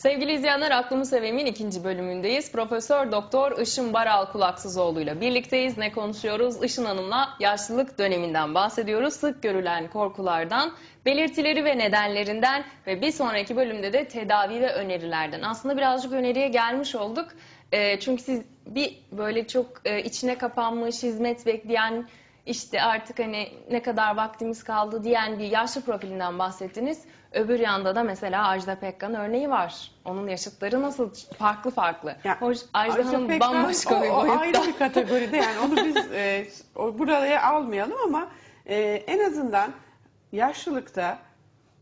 Sevgili izleyenler Aklımı Sevem'in ikinci bölümündeyiz. Profesör Doktor Işın Baral Kulaksızoğlu ile birlikteyiz. Ne konuşuyoruz? Işın Hanım'la yaşlılık döneminden bahsediyoruz. Sık görülen korkulardan, belirtileri ve nedenlerinden ve bir sonraki bölümde de tedavi ve önerilerden. Aslında birazcık öneriye gelmiş olduk. E, çünkü siz bir böyle çok e, içine kapanmış, hizmet bekleyen, işte artık hani ne kadar vaktimiz kaldı diyen bir yaşlı profilinden bahsettiniz. Öbür yanda da mesela Ajda Pekkan örneği var. Onun yaşıtları nasıl farklı farklı. Ya, Hoş Ajda Hanım Pekkan bambaşka o, bir o boyutta. ayrı bir kategoride yani onu biz e, o, buraya almayalım ama e, en azından yaşlılıkta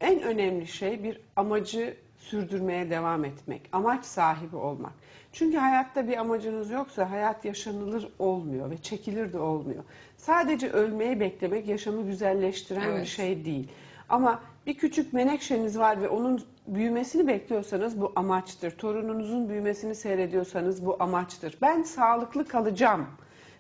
en önemli şey bir amacı sürdürmeye devam etmek. Amaç sahibi olmak. Çünkü hayatta bir amacınız yoksa hayat yaşanılır olmuyor ve çekilir de olmuyor. Sadece ölmeyi beklemek yaşamı güzelleştiren Evet. bir şey değil. Ama bir küçük menekşeniz var ve onun büyümesini bekliyorsanız bu amaçtır. Torununuzun büyümesini seyrediyorsanız bu amaçtır. Ben sağlıklı kalacağım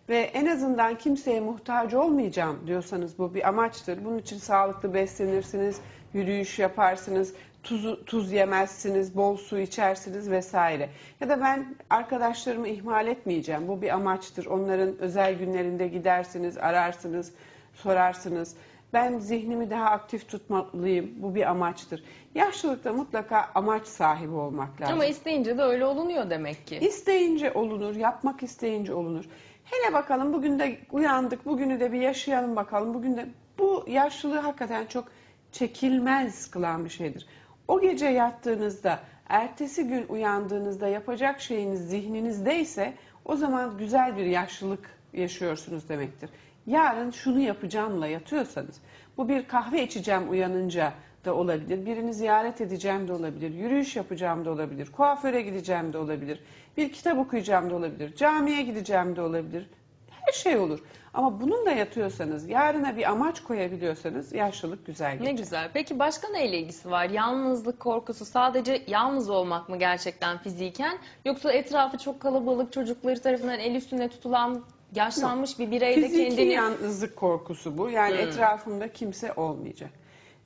ve en azından kimseye muhtaç olmayacağım diyorsanız bu bir amaçtır. Bunun için sağlıklı beslenirsiniz, yürüyüş yaparsınız, tuz, tuz yemezsiniz, bol su içersiniz vesaire. Ya da ben arkadaşlarımı ihmal etmeyeceğim. Bu bir amaçtır. Onların özel günlerinde gidersiniz, ararsınız, sorarsınız. Ben zihnimi daha aktif tutmalıyım. Bu bir amaçtır. Yaşlılıkta mutlaka amaç sahibi olmak lazım. Ama isteyince de öyle olunuyor demek ki. İsteyince olunur, yapmak isteyince olunur. Hele bakalım bugün de uyandık, bugünü de bir yaşayalım bakalım. Bugün de bu yaşlılığı hakikaten çok çekilmez kılan bir şeydir. O gece yattığınızda, ertesi gün uyandığınızda yapacak şeyiniz zihninizdeyse o zaman güzel bir yaşlılık yaşıyorsunuz demektir. Yarın şunu yapacağımla yatıyorsanız, bu bir kahve içeceğim uyanınca da olabilir, birini ziyaret edeceğim de olabilir, yürüyüş yapacağım da olabilir, kuaföre gideceğim de olabilir, bir kitap okuyacağım da olabilir, camiye gideceğim de olabilir. Her şey olur. Ama bununla yatıyorsanız, yarına bir amaç koyabiliyorsanız yaşlılık güzel Ne geçer. güzel. Peki başka neyle ilgisi var? Yalnızlık korkusu sadece yalnız olmak mı gerçekten fiziken? Yoksa etrafı çok kalabalık çocukları tarafından el üstüne tutulan yaşlanmış bir birey de Fiziki kendini... yalnızlık korkusu bu. Yani Hmm. etrafımda kimse olmayacak.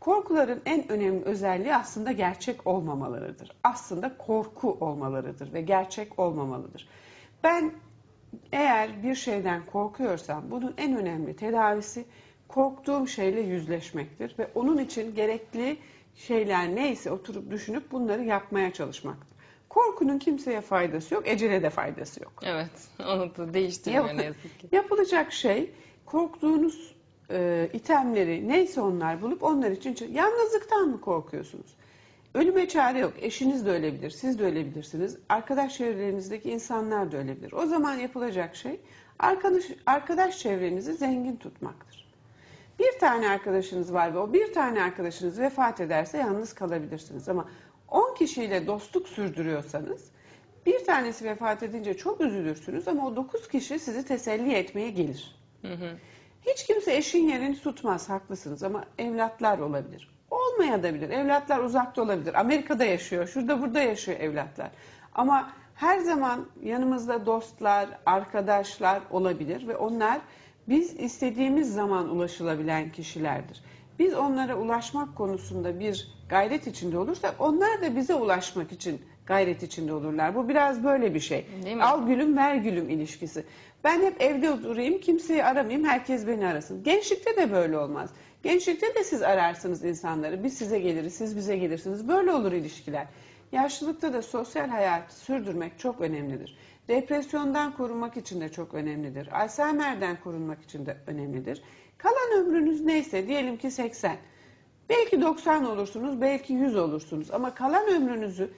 Korkuların en önemli özelliği aslında gerçek olmamalarıdır. Aslında korku olmalarıdır ve gerçek olmamalıdır. Ben eğer bir şeyden korkuyorsam bunun en önemli tedavisi korktuğum şeyle yüzleşmektir ve onun için gerekli şeyler neyse oturup düşünüp bunları yapmaya çalışmaktır. Korkunun kimseye faydası yok, ecele de faydası yok. Evet, onu da değiştirmiyor Yap- ne yazık ki. Yapılacak şey korktuğunuz e, itemleri neyse onlar bulup onlar için yalnızlıktan mı korkuyorsunuz? Ölüme çare yok. Eşiniz de ölebilir, siz de ölebilirsiniz. Arkadaş çevrelerinizdeki insanlar da ölebilir. O zaman yapılacak şey arkadaş, arkadaş çevrenizi zengin tutmaktır. Bir tane arkadaşınız var ve o bir tane arkadaşınız vefat ederse yalnız kalabilirsiniz. Ama 10 kişiyle dostluk sürdürüyorsanız bir tanesi vefat edince çok üzülürsünüz ama o 9 kişi sizi teselli etmeye gelir. Hı hı. Hiç kimse eşin yerini tutmaz, haklısınız ama evlatlar olabilir. Olmayabilir. Evlatlar uzakta olabilir. Amerika'da yaşıyor, şurada burada yaşıyor evlatlar. Ama her zaman yanımızda dostlar, arkadaşlar olabilir ve onlar biz istediğimiz zaman ulaşılabilen kişilerdir. Biz onlara ulaşmak konusunda bir gayret içinde olursak onlar da bize ulaşmak için gayret içinde olurlar. Bu biraz böyle bir şey. Al gülüm ver gülüm ilişkisi. Ben hep evde oturayım, kimseyi aramayayım, herkes beni arasın. Gençlikte de böyle olmaz. Gençlikte de siz ararsınız insanları. Biz size geliriz, siz bize gelirsiniz. Böyle olur ilişkiler. Yaşlılıkta da sosyal hayatı sürdürmek çok önemlidir. Depresyondan korunmak için de çok önemlidir. Alzheimer'den korunmak için de önemlidir. Kalan ömrünüz neyse, diyelim ki 80. Belki 90 olursunuz, belki 100 olursunuz. Ama kalan ömrünüzü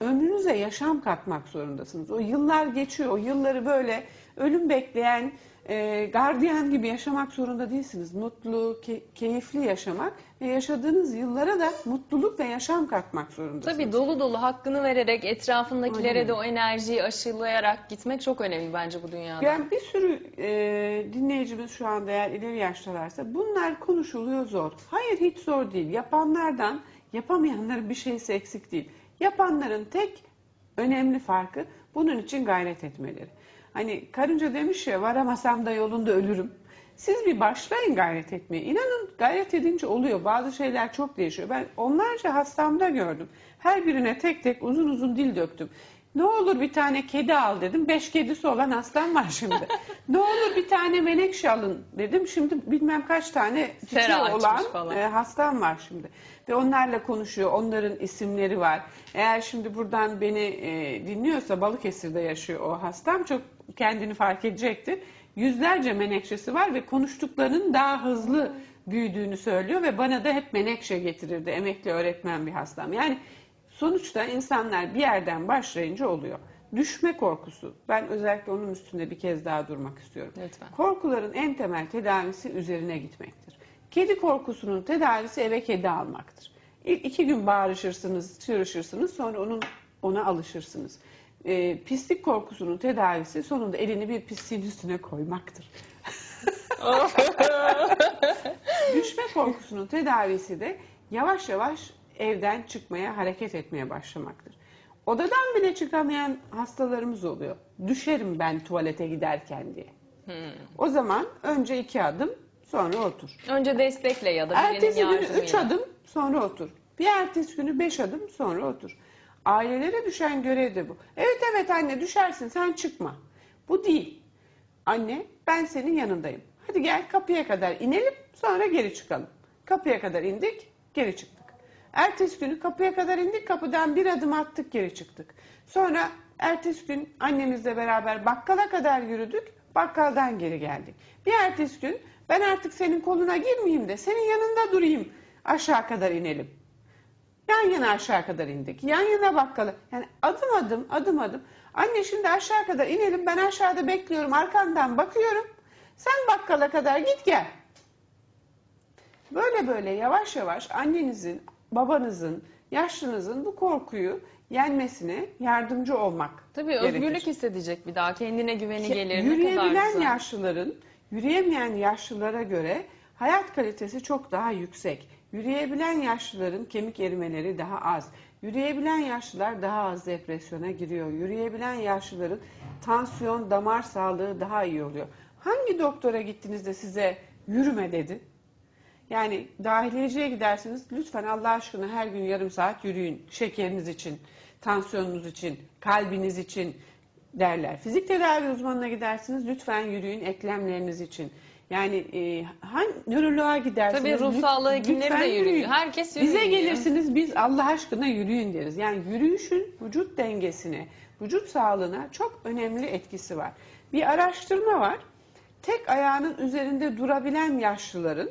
ömrünüze yaşam katmak zorundasınız. O yıllar geçiyor. O yılları böyle ölüm bekleyen e, gardiyan gibi yaşamak zorunda değilsiniz. Mutlu, ke- keyifli yaşamak ve yaşadığınız yıllara da mutluluk ve yaşam katmak zorundasınız. Tabii dolu dolu hakkını vererek etrafındakilere Aynen. de o enerjiyi aşılayarak gitmek çok önemli bence bu dünyada. Yani bir sürü e, dinleyicimiz şu anda eğer ileri yaştalarsa bunlar konuşuluyor zor. Hayır hiç zor değil. Yapanlardan yapamayanların bir şeysi eksik değil. Yapanların tek önemli farkı bunun için gayret etmeleri. Hani karınca demiş ya varamasam da yolunda ölürüm. Siz bir başlayın gayret etmeye. İnanın gayret edince oluyor. Bazı şeyler çok değişiyor. Ben onlarca hastamda gördüm. Her birine tek tek uzun uzun dil döktüm. Ne olur bir tane kedi al dedim. Beş kedisi olan hastam var şimdi. ne olur bir tane menekşe alın dedim. Şimdi bilmem kaç tane çiçeği Sera açmış olan falan. e, hastam var şimdi. Ve onlarla konuşuyor. Onların isimleri var. Eğer şimdi buradan beni e, dinliyorsa Balıkesir'de yaşıyor o hastam. Çok kendini fark edecektir. Yüzlerce menekşesi var ve konuştuklarının daha hızlı büyüdüğünü söylüyor ve bana da hep menekşe getirirdi. Emekli öğretmen bir hastam. Yani sonuçta insanlar bir yerden başlayınca oluyor. Düşme korkusu. Ben özellikle onun üstünde bir kez daha durmak istiyorum. Lütfen. Korkuların en temel tedavisi üzerine gitmektir. Kedi korkusunun tedavisi eve kedi almaktır. İlk iki gün bağırışırsınız, çığırışırsınız, sonra onun ona alışırsınız. Ee, pislik korkusunun tedavisi sonunda elini bir pisliğin üstüne koymaktır. Düşme korkusunun tedavisi de yavaş yavaş evden çıkmaya, hareket etmeye başlamaktır. Odadan bile çıkamayan hastalarımız oluyor. Düşerim ben tuvalete giderken diye. Hmm. O zaman önce iki adım, sonra otur. Önce destekle ya da birinin Ertesi günü üç adım, sonra otur. Bir ertesi günü beş adım, sonra otur. Ailelere düşen görev de bu. Evet evet anne düşersin, sen çıkma. Bu değil. Anne ben senin yanındayım. Hadi gel kapıya kadar inelim, sonra geri çıkalım. Kapıya kadar indik, geri çıktık. Ertesi günü kapıya kadar indik, kapıdan bir adım attık, geri çıktık. Sonra ertesi gün annemizle beraber bakkala kadar yürüdük, bakkaldan geri geldik. Bir ertesi gün ben artık senin koluna girmeyeyim de senin yanında durayım, aşağı kadar inelim. Yan yana aşağı kadar indik. Yan yana bakkala. Yani adım adım, adım adım. Anne şimdi aşağı kadar inelim. Ben aşağıda bekliyorum. Arkandan bakıyorum. Sen bakkala kadar git gel. Böyle böyle yavaş yavaş annenizin, babanızın, yaşlınızın bu korkuyu yenmesine yardımcı olmak Tabii gerekir. özgürlük hissedecek bir daha. Kendine güveni Ke- gelir. Ne kadar Yürüyebilen güzel. yaşlıların yürüyemeyen yaşlılara göre hayat kalitesi çok daha yüksek. Yürüyebilen yaşlıların kemik erimeleri daha az. Yürüyebilen yaşlılar daha az depresyona giriyor. Yürüyebilen yaşlıların tansiyon, damar sağlığı daha iyi oluyor. Hangi doktora gittiğinizde size yürüme dedi? Yani dahiliyeciye gidersiniz lütfen Allah aşkına her gün yarım saat yürüyün. Şekeriniz için, tansiyonunuz için, kalbiniz için derler. Fizik tedavi uzmanına gidersiniz lütfen yürüyün eklemleriniz için. Yani e, hangi nöroloğa gidersiniz? Tabii ruh sağlığı hekimleri de yürüyor. Herkes Bize yürüyor. gelirsiniz biz Allah aşkına yürüyün deriz. Yani yürüyüşün vücut dengesine, vücut sağlığına çok önemli etkisi var. Bir araştırma var. Tek ayağının üzerinde durabilen yaşlıların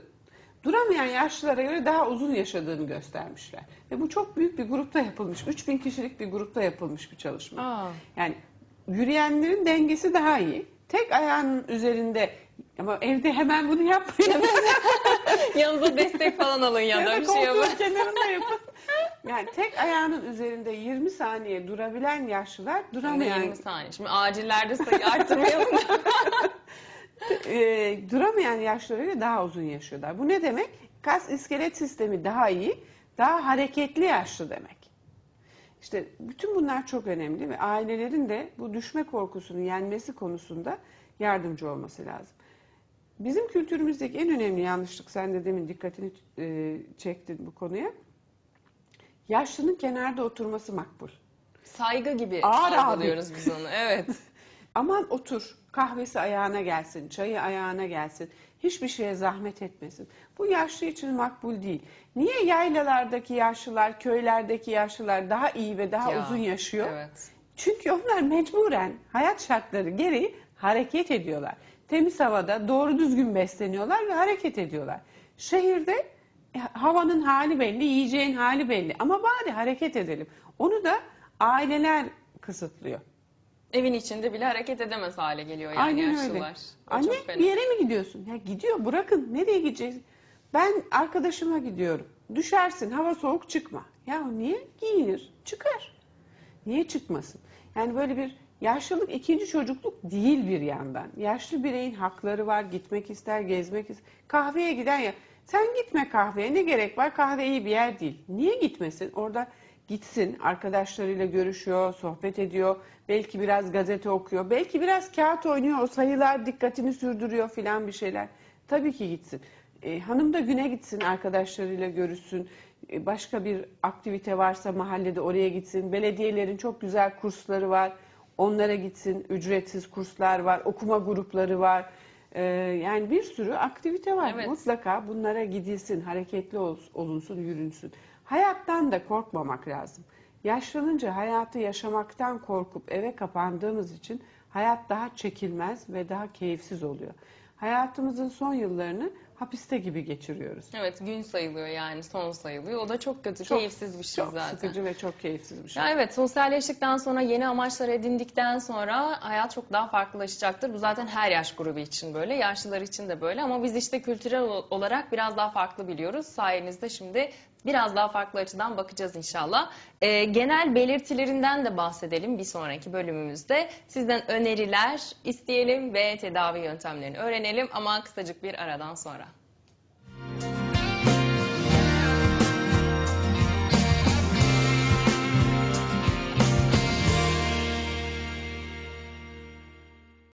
duramayan yaşlılara göre daha uzun yaşadığını göstermişler. Ve bu çok büyük bir grupta yapılmış. 3000 kişilik bir grupta yapılmış bir çalışma. Aa, Yani yürüyenlerin dengesi daha iyi. Tek ayağının üzerinde ama evde hemen bunu yapmayın. yanınıza destek falan alın ya da bir şey yapın. kenarında yapın. Yani tek ayağının üzerinde 20 saniye durabilen yaşlılar duramayan 20 saniye. Şimdi acillerde sayı arttırmayalım. e, duramayan yaşlılarıyla daha uzun yaşıyorlar. Bu ne demek? Kas iskelet sistemi daha iyi, daha hareketli yaşlı demek. İşte bütün bunlar çok önemli ve ailelerin de bu düşme korkusunu yenmesi konusunda yardımcı olması lazım. Bizim kültürümüzdeki en önemli yanlışlık, sen de demin dikkatini e, çektin bu konuya. Yaşlının kenarda oturması makbul. Saygı gibi Ağır algılıyoruz biz onu. Evet. Aman otur, kahvesi ayağına gelsin, çayı ayağına gelsin, hiçbir şeye zahmet etmesin. Bu yaşlı için makbul değil. Niye yaylalardaki yaşlılar, köylerdeki yaşlılar daha iyi ve daha Ya, uzun yaşıyor? Evet. Çünkü onlar mecburen hayat şartları gereği hareket ediyorlar. Temiz havada doğru düzgün besleniyorlar ve hareket ediyorlar. Şehirde e, havanın hali belli, yiyeceğin hali belli ama bari hareket edelim. Onu da aileler kısıtlıyor. Evin içinde bile hareket edemez hale geliyor yani Aynen yaşlılar. öyle. Anne bir yere mi gidiyorsun? Ya gidiyor bırakın nereye gideceğiz? Ben arkadaşıma gidiyorum. Düşersin hava soğuk çıkma. Ya niye? Giyinir çıkar. Niye çıkmasın? Yani böyle bir yaşlılık ikinci çocukluk değil bir yandan. Yaşlı bireyin hakları var. Gitmek ister, gezmek ister. Kahveye giden ya. Sen gitme kahveye ne gerek var? Kahve iyi bir yer değil. Niye gitmesin? Orada gitsin, arkadaşlarıyla görüşüyor, sohbet ediyor. Belki biraz gazete okuyor. Belki biraz kağıt oynuyor. O sayılar dikkatini sürdürüyor filan bir şeyler. Tabii ki gitsin. E, hanım da güne gitsin, arkadaşlarıyla görüşsün. E, başka bir aktivite varsa mahallede oraya gitsin. Belediyelerin çok güzel kursları var. Onlara gitsin. Ücretsiz kurslar var, okuma grupları var. E, yani bir sürü aktivite var. Evet. Mutlaka bunlara gidilsin, hareketli ol- olunsun, yürünsün. Hayattan da korkmamak lazım. Yaşlanınca hayatı yaşamaktan korkup eve kapandığımız için hayat daha çekilmez ve daha keyifsiz oluyor. Hayatımızın son yıllarını hapiste gibi geçiriyoruz. Evet gün sayılıyor yani son sayılıyor. O da çok kötü, Çok- keyifsiz bir şey Çok zaten. sıkıcı ve çok keyifsiz bir şey. Ya evet sosyalleştikten sonra yeni amaçlar edindikten sonra hayat çok daha farklılaşacaktır. Bu zaten her yaş grubu için böyle, yaşlılar için de böyle ama biz işte kültürel ol- olarak biraz daha farklı biliyoruz. Sayenizde şimdi biraz daha farklı açıdan bakacağız inşallah. Ee, genel belirtilerinden de bahsedelim bir sonraki bölümümüzde. Sizden öneriler isteyelim ve tedavi yöntemlerini öğrenelim ama kısacık bir aradan sonra.